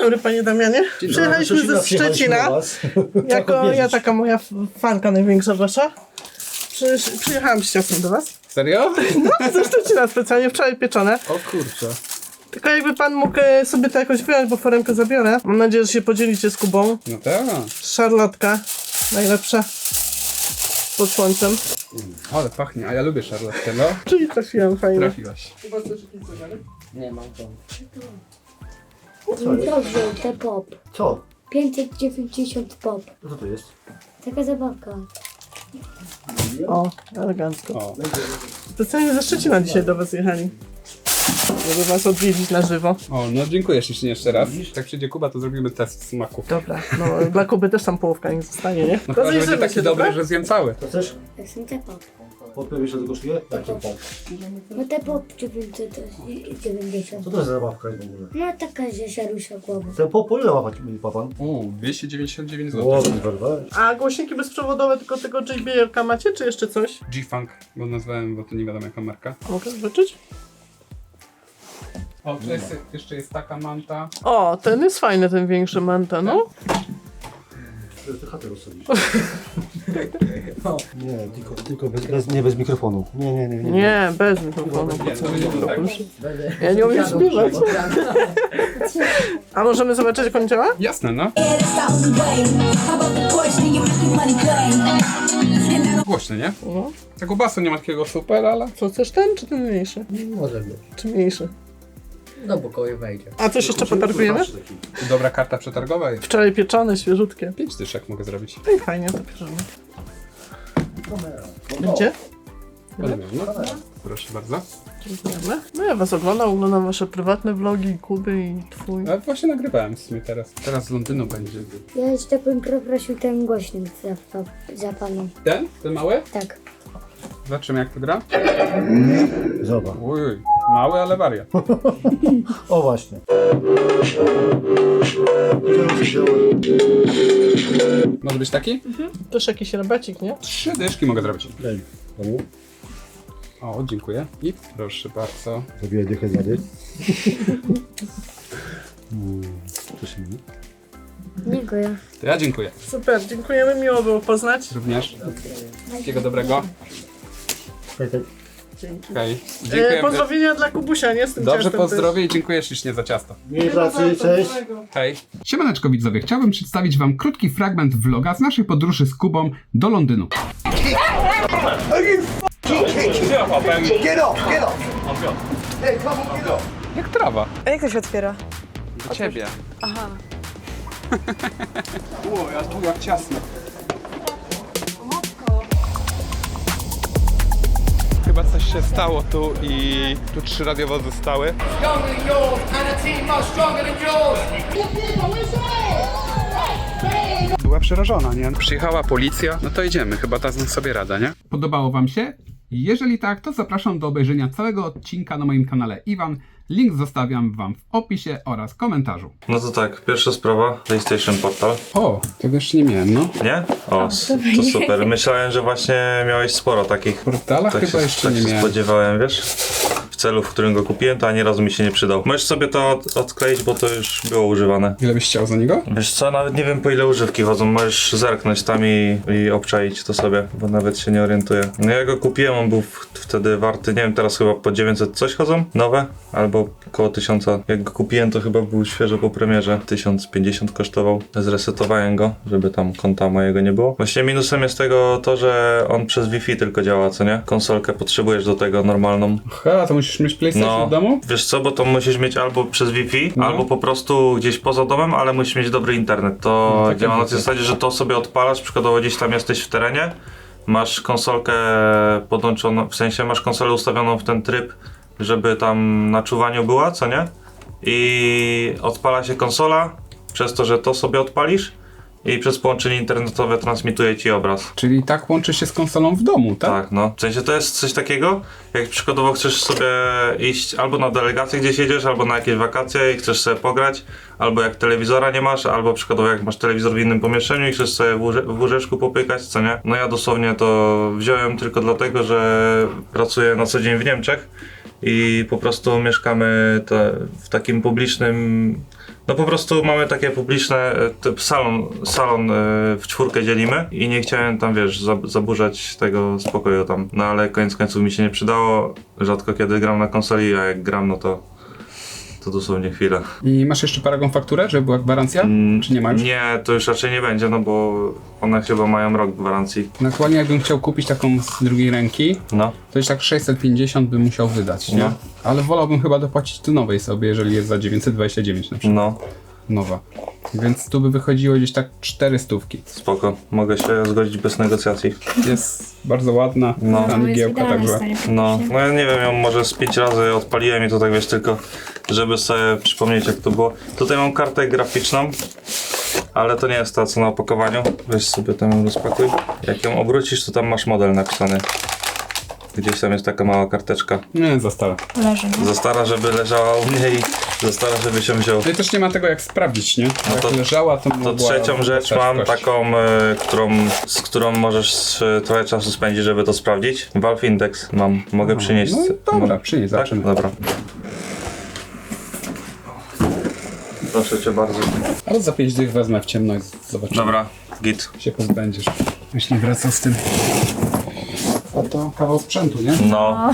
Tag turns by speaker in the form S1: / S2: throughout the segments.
S1: dobry panie Damianie. Przyjechaliśmy ze Szczecina. Jako ja taka moja fanka największa wasza. Przy, przyjechałam z ciastem do was.
S2: Serio?
S1: No, ze Szczecina specjalnie, wczoraj pieczone.
S2: O kurczę.
S1: Tylko jakby pan mógł e, sobie to jakoś wyjąć, bo foremkę zabiorę. Mam nadzieję, że się podzielicie z Kubą.
S2: No tak.
S1: Szarlotka. Najlepsza. Pod słońcem.
S2: Ale pachnie, a ja lubię szarlotkę, no.
S1: Czyli trafiłam fajnie.
S2: Trafiłaś.
S3: Nie mam to.
S4: Dobrze, te pop.
S5: Co?
S4: 590 pop.
S5: Co to jest?
S4: Taka zabawka.
S1: O, elegancko.
S2: O,
S1: Specjalnie ze Szczecina dzisiaj do was jechali. Żeby was odwiedzić na żywo.
S2: o no dziękuję ślicznie jeszcze raz. Jak przyjdzie Kuba, to zrobimy test smaku.
S1: Dobra, no dla Kuby też tam połówka nie zostanie, nie?
S2: No chyba, że będzie taki dobry,
S1: dobra?
S2: że zjem cały.
S5: To?
S4: Jak są te pop.
S5: Podpowiesz, ile to kosztuje? Jaki pop?
S4: No te pop 990.
S5: Co to jest za zabawka w ogóle?
S4: No taka, że się rusza głową.
S5: Ten pop, po ile łapać mi pan?
S2: Uuu, 299
S5: O,
S2: zł.
S5: kurwa.
S1: A głośniki bezprzewodowe tylko tego JBL-ka macie, czy jeszcze coś?
S2: G-Funk, go nazwałem, bo to nie wiadomo jaka marka.
S1: Mogę zobaczyć?
S2: O, tu jest, jeszcze jest taka manta.
S1: O, ten jest fajny, ten większy manta, no.
S5: Ty chatę rozsadzisz. Nie, tylko, tylko bez, bez, nie bez mikrofonu. Nie, nie, nie. nie.
S1: Nie, bez mikrofonu.
S2: Nie, to będzie do tego.
S1: Ja nie umiem śpiewać. A możemy zobaczyć, jak on działa?
S2: Jasne, no. Głośny, nie?
S1: No.
S2: Tego basu nie ma takiego super, ale...
S1: Co, chcesz ten, czy ten mniejszy?
S3: Może być.
S1: Czy mniejszy?
S3: Do pokoju wejdzie.
S1: A coś jeszcze potargujemy?
S2: Dobra karta przetargowa jest.
S1: Wczoraj pieczone, świeżutkie.
S2: Pięć dyszek mogę zrobić.
S1: No i fajnie to?
S2: Będę miał, no. Proszę bardzo.
S1: Dziękujemy. No ja was oglądam, oglądam wasze prywatne vlogi, Kuby i twój.
S2: Ale właśnie nagrywałem w sumie teraz. Teraz z Londynu będzie.
S4: Ja jeszcze bym poprosił ten głośnik za, za paną.
S2: Ten? Ten mały?
S4: Tak.
S2: Zobaczymy jak to gra.
S5: Zobacz.
S2: Uj, mały, ale wariat.
S5: O właśnie.
S2: Może być taki?
S1: Też jakiś rabacik, nie?
S2: Trzy dyszki mogę zrobić.
S5: Daj. Panu.
S2: O, dziękuję. I proszę bardzo.
S5: Zabiję dychę z wady. Mm, Co się mówi?
S4: Dziękuję.
S2: To ja dziękuję.
S1: Super, dziękujemy, miło było poznać.
S2: Również. Wszystkiego dobrego.
S1: Dzięki.
S2: Okej.
S1: E, pozdrowienia dla Kubusia, nie? Z tym
S2: Dobrze,
S1: ciastem
S2: pozdrowię i dziękuję ślicznie za ciasto.
S5: Miłej pracy, cześć.
S2: Hej. Siemaneczko widzowie, chciałbym przedstawić wam krótki fragment vloga z naszej podróży z Kubą do Londynu. Jak trawa.
S6: A jak to się otwiera?
S2: Do ciebie. Aha. o, ja tu jak ciasno. Chyba coś się stało tu i tu trzy radiowozy stały. Była przerażona, nie? Przyjechała policja, no to idziemy, chyba ta z sobie rada, nie? Podobało wam się? Jeżeli tak, to zapraszam do obejrzenia całego odcinka na moim kanale Iwan. Link zostawiam wam w opisie oraz komentarzu.
S7: No to tak, pierwsza sprawa, PlayStation Portal,
S2: O, tego jeszcze nie miałem, no.
S7: nie? O, s- to super. Myślałem, że właśnie miałeś sporo takich.
S2: Portala
S7: Tak
S2: chyba
S7: się,
S2: jeszcze
S7: tak
S2: nie
S7: się
S2: miałem.
S7: spodziewałem, wiesz? Celu, w którym go kupiłem, to ani razu mi się nie przydał. Możesz sobie to od, odkleić, bo to już było używane.
S2: Ile byś chciał za niego?
S7: Wiesz co, nawet nie wiem po ile używki chodzą, możesz zerknąć tam i, i obczaić to sobie, bo nawet się nie orientuję. No ja go kupiłem, on był w, wtedy warty, nie wiem, teraz chyba po 900 coś chodzą, nowe, albo około 1000. Jak go kupiłem, to chyba był świeżo po premierze, 1050 kosztował. Zresetowałem go, żeby tam konta mojego nie było. Właśnie minusem jest tego to, że on przez Wi-Fi tylko działa, co nie? Konsolkę potrzebujesz do tego normalną.
S2: Aha, to musisz mieć PlayStation
S7: No,
S2: w domu?
S7: wiesz co, bo to musisz mieć albo przez Wi-Fi,
S2: No.
S7: albo po prostu gdzieś poza domem, ale musisz mieć dobry internet. To
S2: No,
S7: działa na tej zasadzie, że to sobie odpalasz, przykładowo gdzieś tam jesteś w terenie, masz konsolkę podłączoną, w sensie masz konsolę ustawioną w ten tryb, żeby tam na czuwaniu była, co nie? I odpala się konsola, przez to, że to sobie odpalisz i przez połączenie internetowe transmituje ci obraz.
S2: Czyli tak łączy się z konsolą w domu, tak?
S7: Tak, no. W sensie to jest coś takiego, jak przykładowo chcesz sobie iść albo na delegację gdzieś jedziesz, albo na jakieś wakacje i chcesz sobie pograć, albo jak telewizora nie masz, albo przykładowo jak masz telewizor w innym pomieszczeniu i chcesz sobie w, łóże, w łóżeczku popykać, co nie? No ja dosłownie to wziąłem tylko dlatego, że pracuję na co dzień w Niemczech i po prostu mieszkamy te, w takim publicznym No po prostu mamy takie publiczne, e, typ salon, salon e, w czwórkę dzielimy i nie chciałem tam, wiesz, za- zaburzać tego spokoju tam. No ale koniec końców mi się nie przydało. Rzadko kiedy gram na konsoli, a jak gram, no to, to dosłownie chwilę.
S2: I masz jeszcze Paragon fakturę, żeby była gwarancja?
S7: Mm,
S2: Czy nie ma już?
S7: Nie, to już raczej nie będzie, no bo one chyba mają rok gwarancji.
S2: Nakładnie jakbym chciał kupić taką z drugiej ręki,
S7: No.
S2: to już tak 650 bym musiał wydać, nie?
S7: No.
S2: Ale wolałbym chyba dopłacić do nowej sobie, jeżeli jest za 929 na przykład.
S7: No,
S2: Nowa. Więc tu by wychodziło gdzieś tak 4 stówki.
S7: spoko. Mogę się zgodzić bez negocjacji.
S2: Jest bardzo ładna,
S7: No.
S2: no. migiełka także.
S7: No, no ja nie wiem, ją może z pięć razy odpaliłem i to tak wiesz tylko, żeby sobie przypomnieć jak to było. Tutaj mam kartę graficzną, ale to nie jest ta co na opakowaniu. Weź sobie tam ją rozpakuj. Jak ją obrócisz, to tam masz model napisany. Gdzieś tam jest taka mała karteczka.
S2: Nie, za stara.
S6: Leży, nie?
S7: Za stara, żeby leżała u mnie i za stara, żeby się wziął.
S2: No i też nie ma tego jak sprawdzić, nie? Jak
S7: to-
S2: leżała, to,
S7: To trzecią rzecz mam, taką, e, którą, z którą możesz e, trochę czasu spędzić, żeby to sprawdzić. Valve Index mam, mogę przynieść.
S2: No i dobra,
S7: Mam-
S2: przynieś,
S7: tak?
S2: zobaczymy.
S7: Dobra. Proszę cię bardzo.
S2: Ale za 5 dych wezmę w ciemno i zobaczymy.
S7: Dobra, git.
S2: się pozbędziesz. Jeśli wracał z tym. A to kawał sprzętu, nie?
S7: No,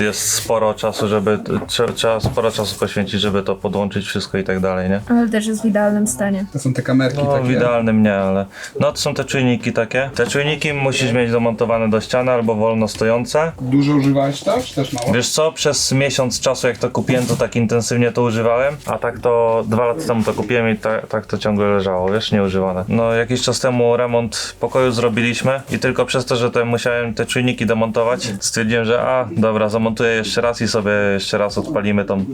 S7: jest sporo czasu, żeby, trze- trzeba sporo czasu poświęcić, żeby to podłączyć wszystko i tak dalej, nie?
S6: Ale też jest w idealnym stanie.
S2: To są te kamerki
S7: No,
S2: takie.
S7: w idealnym nie, ale. No, to są te czujniki takie. Te czujniki musisz mieć domontowane do ściany albo wolno stojące.
S2: Dużo używałeś to, czy też mało?
S7: Wiesz co, przez miesiąc czasu jak to kupiłem, to tak intensywnie to używałem, a tak to dwa lata temu to kupiłem i ta, tak to ciągle leżało, wiesz, nieużywane. No jakiś czas temu remont pokoju zrobiliśmy i tylko przez to, że te, musiałem te czujniki demontować, stwierdziłem, że a, dobra, zamontuję jeszcze raz i sobie jeszcze raz odpalimy tą,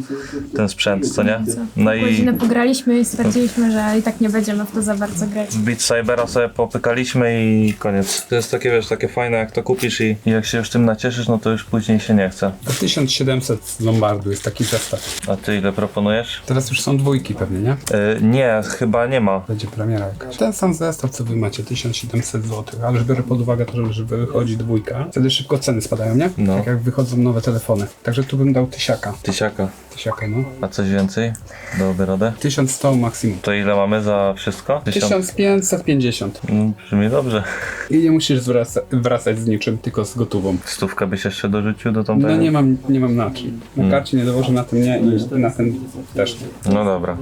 S7: ten sprzęt, co nie? No i
S6: Godzinę pograliśmy i stwierdziliśmy, że i tak nie będziemy w to za bardzo grać.
S7: Beat Cybera sobie popykaliśmy i koniec. To jest takie, wiesz, takie fajne jak to kupisz i, i jak się już tym nacieszysz, no to już później się nie chce.
S2: Po 1700 z Lombardu jest taki zestaw.
S7: A ty ile proponujesz?
S2: Teraz już są dwójki pewnie, nie?
S7: Yy, nie, chyba nie ma.
S2: Będzie premiera jakaś. Ten sam zestaw, co wy macie, 1700 zł, ale już biorę pod uwagę to, że wychodzi dwójka. Wtedy szybko ceny spadają, nie?
S7: No.
S2: Tak jak wychodzą nowe telefony. Także tu bym dał tysiaka.
S7: Tysiaka.
S2: Tysiaka, no.
S7: A coś więcej? Dałby radę?
S2: 1100 maksimum.
S7: To ile mamy za wszystko?
S2: 1550.
S7: No, brzmi dobrze.
S2: I nie musisz zwraca- wracać z niczym, tylko z gotową.
S7: Stówkę byś jeszcze dorzucił do tamtego?
S2: No nie mam, nie mam na czym. Na
S7: Mm.
S2: karcie nie dołożę, na tym nie i na ten też.
S7: No dobra,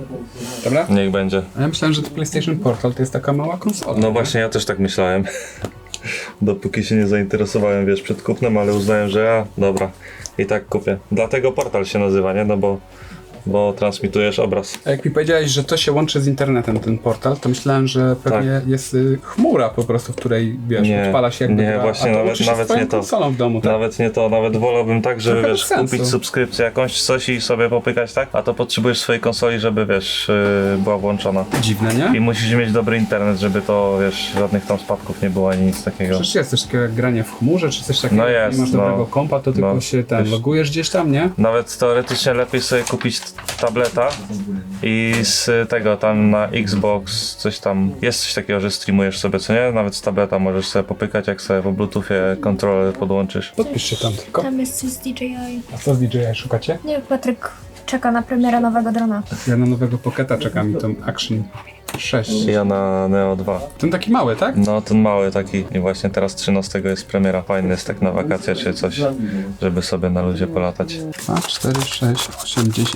S2: Dobra?
S7: niech będzie.
S2: A ja myślałem, że to PlayStation Portal to jest taka mała konsola.
S7: No właśnie, ja też tak myślałem. Dopóki się nie zainteresowałem, wiesz, przed kupnem, ale uznałem, że a, dobra, i tak kupię. Dlatego portal się nazywa, nie? No bo, bo transmitujesz obraz.
S2: A jak mi powiedziałeś, że to się łączy z internetem, ten portal, to myślałem, że pewnie jest y, chmura po prostu, w której, wiesz,
S7: Tak. Nie,
S2: odpala się jakby
S7: nie,
S2: gra,
S7: właśnie nawet- nawet nie to.
S2: domu, tak?
S7: Nawet nie to, nawet wolałbym tak, żeby
S2: Trochę
S7: wiesz, kupić subskrypcję jakąś, coś i sobie popykać, tak? A to potrzebujesz swojej konsoli, żeby wiesz, yy, była włączona.
S2: Dziwne,
S7: I
S2: nie?
S7: musisz mieć dobry internet, żeby to, wiesz, żadnych tam spadków nie było ani nic takiego.
S2: Przecież jest coś takiego jak granie w chmurze, czy coś takiego,
S7: No
S2: jak
S7: jest,
S2: nie masz
S7: no.
S2: dobrego kompa, to tylko
S7: No.
S2: się ten,
S7: Wiesz-
S2: logujesz gdzieś tam, nie?
S7: Nawet teoretycznie lepiej sobie kupić tableta i z tego tam na Xbox coś tam, jest coś takiego, że streamujesz sobie, co nie? Nawet z tableta możesz sobie popykać, jak sobie po bluetoothie kontroler podłączysz.
S2: Podpisz się tam tylko.
S6: Tam jest coś z DJI.
S2: A co z DJI szukacie?
S6: Nie, Patryk czeka na premierę nowego drona.
S2: Ja na nowego Pocketa czekam i tą Action 6.
S7: Ja na Neo 2.
S2: Ten taki mały, tak?
S7: No, ten mały taki i właśnie teraz 13 jest premiera. Fajny jest tak na wakacje czy coś, żeby sobie na luzie polatać.
S2: 2, 4, 6, 8, 10,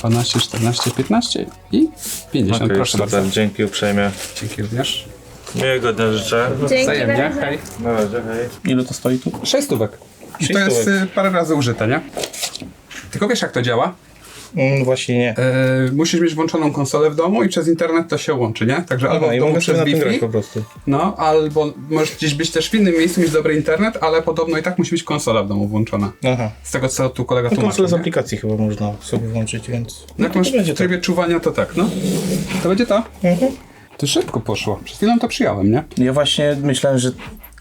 S2: 12, 14, 15 i 50.
S7: Okej,
S2: Proszę
S7: super,
S2: bardzo.
S7: dzięki uprzejmie.
S2: Dzięki również.
S7: Miłego dnia życzę.
S6: Dzięki
S2: Wzajemnie, hej.
S7: Na razie, hej.
S5: Ile to stoi tu?
S2: 6 stówek. I
S5: Sześć
S2: to jest y, parę razy użyte, nie? Tylko wiesz jak to działa?
S5: Mm, właśnie nie.
S2: E, musisz mieć włączoną konsolę w domu i przez internet to się łączy, nie? Także albo
S5: Aha,
S2: w
S5: i
S2: domu
S5: mogę
S2: przez Wi-Fi,
S5: po prostu.
S2: no, albo możesz gdzieś być też w innym miejscu, mieć dobry internet, ale podobno i tak musi być konsola w domu włączona.
S5: Aha.
S2: Z tego co tu kolega
S5: No
S2: tłumaczył,
S5: konsolę z
S2: nie?
S5: aplikacji chyba można sobie włączyć, więc...
S2: No jak
S5: to
S2: masz w trybie czuwania, to tak, no. To będzie to?
S5: Mhm.
S2: To szybko poszło. Przed chwilą to przyjąłem, nie?
S8: Ja właśnie myślałem, że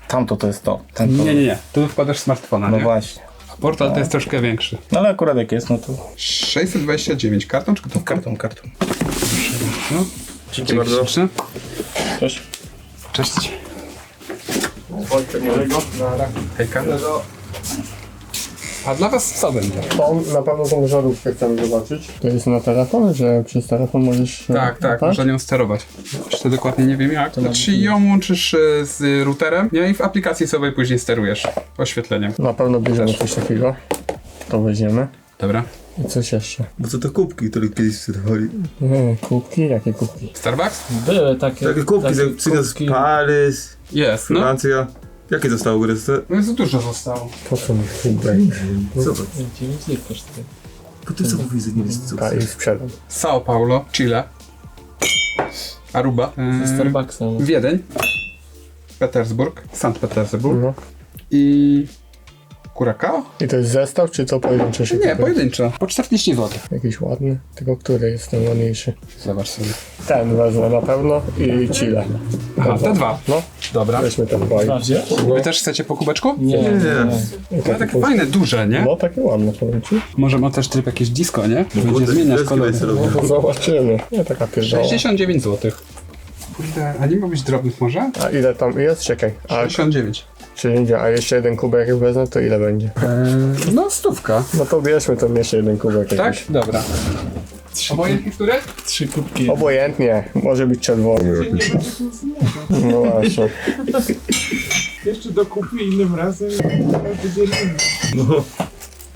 S8: tamto to jest to. Tamto.
S2: Nie, nie, nie. Tu wkładasz smartfona,
S8: No
S2: nie?
S8: właśnie.
S2: Portal to jest troszkę większy.
S8: No ale akurat jak jest, no to
S2: 629 kartą czy gotówką?
S5: Kartą, kartą.
S2: No.
S5: Dzięki bardzo.
S2: śliczne.
S5: Cześć.
S2: Cześć. Hejka. A dla was co będzie?
S9: Tą, na pewno tą żarówkę chcemy zobaczyć. To jest na telefon, że przez telefon możesz...
S2: Tak, tak, można nią sterować. Jeszcze dokładnie nie wiem jak. Znaczy ją łączysz e, z routerem, nie? I w aplikacji sobie później sterujesz oświetleniem.
S9: Na pewno bierzemy coś takiego. To weźmiemy.
S2: Dobra.
S9: I coś jeszcze.
S10: Bo co to kubki, które kiedyś sprzedawali?
S9: Nie, kubki? Jakie kubki?
S2: Starbucks?
S8: Były takie.
S10: Takie kubki,
S8: takie
S10: jak przyniósł
S8: kubki.
S10: Paryż,
S2: Jest, no.
S10: Francja. Jakie zostało gry?
S2: No jest dużo zostało.
S9: Po co mi kubek?
S10: Zobacz,
S8: 9 lit kosztuje.
S10: po tym co mówi, że nie wiesz co.
S9: A i sprzedam.
S2: Sao Paulo, Chile. Aruba.
S8: Ze
S2: E,
S8: Starbucksa. no.
S2: Wiedeń. Petersburg. Sankt Petersburg.
S9: No.
S2: I... Curacao?
S9: I to jest zestaw, czy to pojedyncze się
S2: Nie,
S9: kupuje?
S2: pojedynczo. Po 40 zł.
S9: Jakiś ładny. Tylko który jest ten ładniejszy?
S2: Zobacz sobie.
S9: Ten wezmę na pewno i Chile.
S2: Aha, te dwa.
S9: No,
S2: Dobra.
S9: weźmy ten dwa.
S8: Prawdzie?
S2: Wy też chcecie po kubeczku?
S8: Nie, nie.
S2: No
S9: taki
S2: takie
S9: po-
S2: fajne, duże, nie?
S9: No takie ładne powiem ci.
S2: Może ma też tryb jakieś disco, nie? Będzie zmieniać kolory.
S9: No to zobaczymy. Nie taka pierdoła.
S2: 69 zł. Kurde, a nie ma być drobnych może?
S9: A ile tam jest? Czekaj. A,
S2: 69.
S9: czyli, a jeszcze jeden kubek jak wezmę, to ile będzie?
S2: Eee, no stówka.
S9: No to bierzmy ten jeszcze jeden kubek
S2: Tak?
S9: jakiś.
S2: Dobra. Obojętnie który?
S8: Trzy kubki.
S9: Obojętnie, może być czerwony. No właśnie.
S5: Jeszcze dokupię innym razem.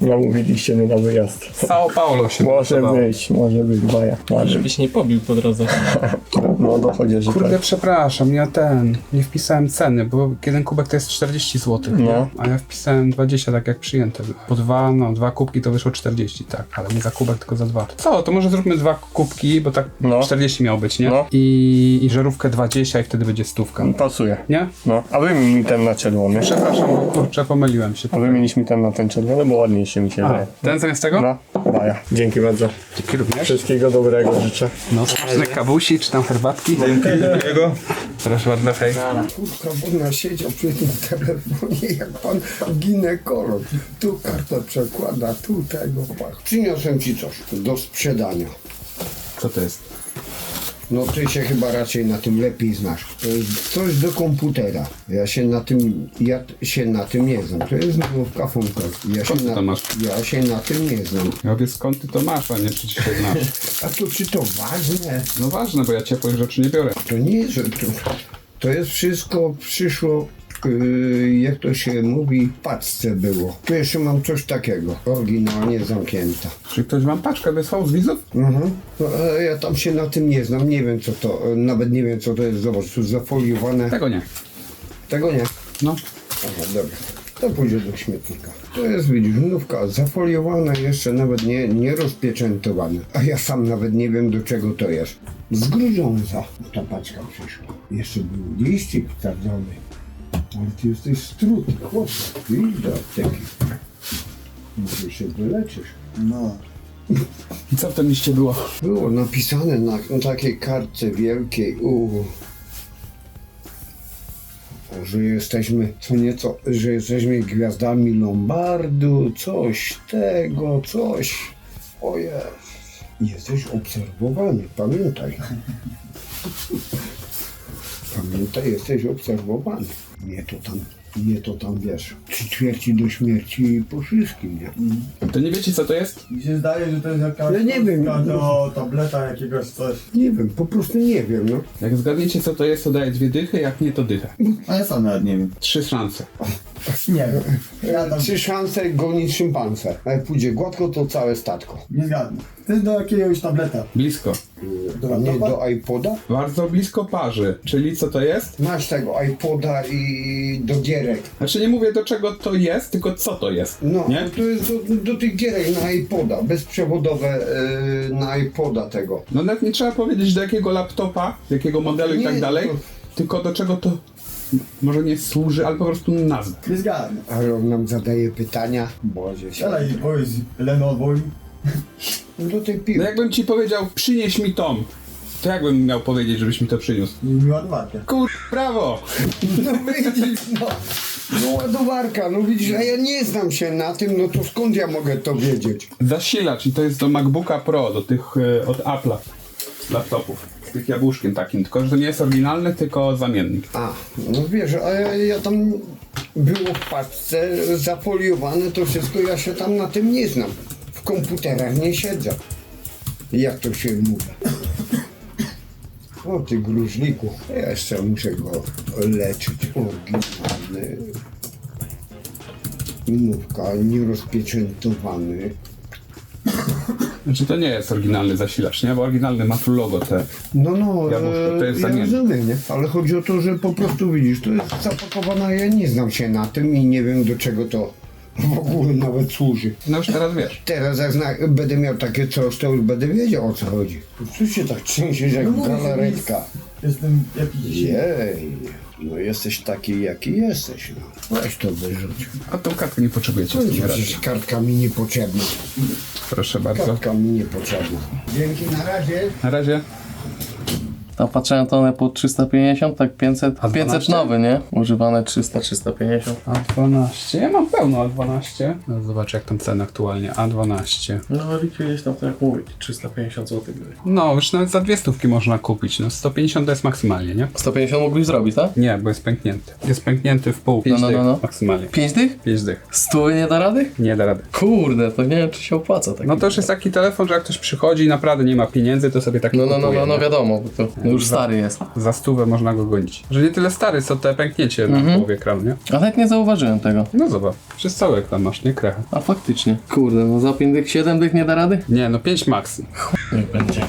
S9: Namówiliście mnie na wyjazd.
S2: Sao Paulo się
S9: Może
S2: nazywało.
S9: być, może być, baja. Ładnie.
S8: Żebyś nie pobił po drodze.
S9: No dochodzi, że
S2: Kurde,
S9: tak.
S2: przepraszam, ja ten, nie wpisałem ceny, bo jeden kubek to jest 40 zł,
S9: No.
S2: a ja wpisałem 20, tak jak przyjęte było. Po dwa, no dwa kubki to wyszło 40, tak, ale nie za kubek, tylko za dwa. Co, to może zróbmy dwa kubki, bo tak
S9: No.
S2: 40 miało być, nie?
S9: No.
S2: I, I żarówkę 20 i wtedy będzie stówka.
S9: Pasuje.
S2: Nie?
S9: No, a wy mi ten na czerwony.
S2: Przepraszam, bo kurczę, pomyliłem się.
S9: A wy mieliśmy ten na ten czerwony, bo ładniejszy mi się
S2: A,
S9: wydaje.
S2: ten zamiast tego?
S9: No, baja. Dzięki bardzo.
S2: Dzięki również.
S9: Wszystkiego dobrego życzę.
S2: No, smaczne kawusi, czy tam herbatki.
S7: Dziękuję.
S2: Proszę bardzo, hej.
S11: Kurka Bona siedział przy tym telefonie jak pan ginekolog. Tu kartę przekłada, tu tego. Przyniosłem ci coś do sprzedania.
S2: Co to jest?
S11: No ty się chyba raczej na tym lepiej znasz. To jest coś do komputera. Ja się na tym, ja się na tym nie znam. To jest nowówka Funko. Ja się,
S2: Skąd ty
S11: na,
S2: to masz?
S11: ja się na tym nie znam.
S2: Ja wiem skąd ty to masz, a nie przecież się znasz.
S11: A to czy to ważne?
S2: No ważne, bo ja ciepłych rzeczy nie biorę.
S11: To nie jest, to, to jest wszystko przyszło, jak to się mówi, w paczce było. Tu jeszcze mam coś takiego, oryginalnie zamknięta.
S2: Czy ktoś wam paczkę wysłał z widzów?
S11: Mhm. No, ja tam się na tym nie znam, nie wiem co to, e, nawet nie wiem co to jest, zobacz, tu zafoliowane.
S2: Tego nie.
S11: Tego nie.
S2: No.
S11: Aha, dobra. To pójdzie do śmietnika. To jest, widzisz, nówka zafoliowane, jeszcze nawet nie, nie rozpieczętowane. A ja sam nawet nie wiem do czego to jest. Z Grudziądza ta paczka przyszła. Jeszcze był liścik wsadzony. Ale ty jesteś struty, chłopie. Idź do apteki. Może się wyleczysz. No.
S2: I co w tym liście było?
S11: Było napisane na, na takiej kartce wielkiej. U. Że jesteśmy co nieco, że jesteśmy gwiazdami Lombardu, coś tego, coś. O jest. Jesteś obserwowany, pamiętaj. Pamiętaj, jesteś obserwowany. Nie to tam, nie to tam wiesz. Trzy ćwierci do śmierci po wszystkim, nie?
S2: To nie wiecie co to jest?
S5: Mi się zdaje, że to jest jakaś
S11: Ja nie wiem.
S5: do tableta jakiegoś coś.
S11: Nie wiem, po prostu nie wiem, no.
S2: Jak zgadniecie co to jest, to daję dwie dychy, jak nie to dychę.
S5: A ja sam nawet nie wiem.
S2: Trzy szanse.
S5: Nie wiem. Ja tam
S11: Trzy szanse gonić szympanse. A jak pójdzie gładko, to całe statko.
S5: nie zgadnę. To jest do jakiegoś tableta.
S2: Blisko.
S5: Do
S11: Nie do iPoda?
S2: Bardzo blisko parzy. Czyli co to jest?
S11: Masz tego iPoda i do gierek.
S2: Znaczy nie mówię do czego to jest, tylko co to jest.
S11: No,
S2: Nie?
S11: to jest do, do tych gierek na iPoda, bezprzewodowe yy, na iPoda tego.
S2: No nawet nie trzeba powiedzieć do jakiego laptopa, jakiego modelu i tak dalej,
S11: to-
S2: tylko do czego to może nie służy, ale po prostu nazwa.
S5: Nie zgadnę.
S11: Ale on nam zadaje pytania. Boże się.
S5: Ale i powiedz Lenovo.
S11: Do tej
S2: No
S11: piły.
S2: jakbym ci powiedział, przynieś mi tom, to jakbym miał powiedzieć, żebyś mi to przyniósł?
S5: I ładowarkę.
S2: Kur... brawo!
S11: No widzisz, no. No ładowarka, no widzisz, a ja nie znam się na tym, no to skąd ja mogę to wiedzieć?
S2: Zasilacz i to jest do MacBooka Pro, do tych e, od Apple'a laptopów. Z tych jabłuszkiem takim, tylko że to nie jest oryginalny, tylko zamiennik.
S11: A, no wiesz, a ja, ja tam było w paczce zafoliowane to wszystko, ja się tam na tym nie znam. W komputerach nie siedzę. Jak to się mówi? O ty gruźliku, jeszcze muszę go leczyć. Oryginalny. Nówka, nierozpieczętowany.
S2: Znaczy to nie jest oryginalny zasilacz, nie? Bo oryginalny ma tu logo te.
S11: No, no,
S2: Ja muszę- to jest
S11: ja
S2: zamiennik.
S11: rozumiem, nie? Ale chodzi o to, że po prostu widzisz, to jest zapakowane, ja nie znam się na tym i nie wiem do czego to w ogóle nawet służy.
S2: No już teraz wiesz.
S11: Teraz jak zna, będę miał takie coś, to już będę wiedział o co chodzi. Co się tak trzęsiesz jak
S12: że
S11: galaretka?
S12: Jestem jakiś.
S11: Jej, no jesteś taki jaki jesteś, no. Weź to wyrzuć.
S2: A tą kartkę nie potrzebujecie w
S11: No
S2: takim razie.
S11: przecież kartka mi niepotrzebna.
S2: Proszę bardzo.
S11: Kartka mi niepotrzebna. Dzięki, na razie.
S2: Na razie.
S13: Tam patrzyłem to one po 350, tak 500,
S2: A
S13: 500
S2: 12?
S13: nowy, nie? Używane 300, 350.
S2: A12. Ja mam pełno A12. No zobacz jak tam cena aktualnie. A12.
S13: No Ricky gdzieś tam tak jak mówić, 350 zł.
S2: No, już nawet za dwie stówki można kupić. No 150 to jest maksymalnie, nie?
S13: 150 mogli zrobić, tak?
S2: Nie, bo jest pęknięty. Jest pęknięty w pół. 5
S13: No, no, no, no.
S2: maksymalnie.
S13: 5 dych?
S2: 5 dych.
S13: 100 nie da rady?
S2: Nie da rady.
S13: Kurde, to nie wiem czy się opłaca tak.
S2: No to już jest taki telefon, że jak ktoś przychodzi i naprawdę nie ma pieniędzy, to sobie taki
S13: No, no, no,
S2: kupuje,
S13: no, no
S2: nie?
S13: wiadomo, bo to już stary jest.
S2: Za stówę można go gonić. Że nie tyle stary, co te pęknięcie
S13: Mhm.
S2: na połowie ekranu, nie?
S13: A nawet nie zauważyłem tego.
S2: No zobacz, przez cały ekran masz, nie? Krechę.
S13: A faktycznie. Kurde, no za 5 dych, 7 dych nie da rady?
S2: Nie, no 5 max.
S13: Niech będzie.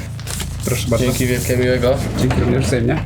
S2: Proszę bardzo.
S13: Dzięki wielkie, miłego.
S2: Dzięki również wzajemnie.